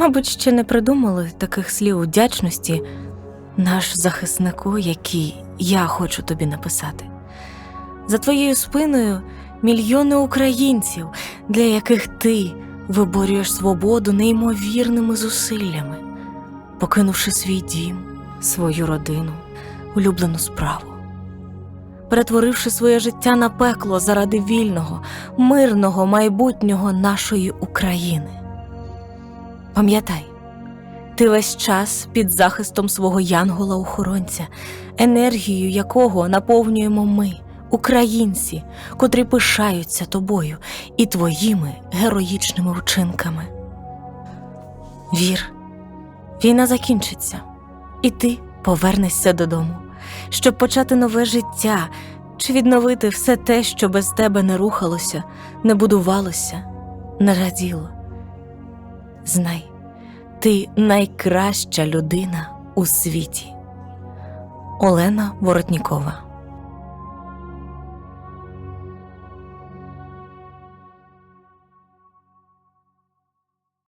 Мабуть, ще не придумали таких слів вдячності наш захиснику, який я хочу тобі написати. За твоєю спиною мільйони українців, для яких ти виборюєш свободу неймовірними зусиллями, покинувши свій дім, свою родину, улюблену справу, перетворивши своє життя на пекло заради вільного, мирного майбутнього нашої України. Пам'ятай, ти весь час під захистом свого янгола-охоронця, енергією якого наповнюємо ми, українці, котрі пишаються тобою і твоїми героїчними вчинками. Вір, війна закінчиться, і ти повернешся додому, щоб почати нове життя чи відновити все те, що без тебе не рухалося, не будувалося, не раділо. Знай, ти найкраща людина у світі. Олена Воротнікова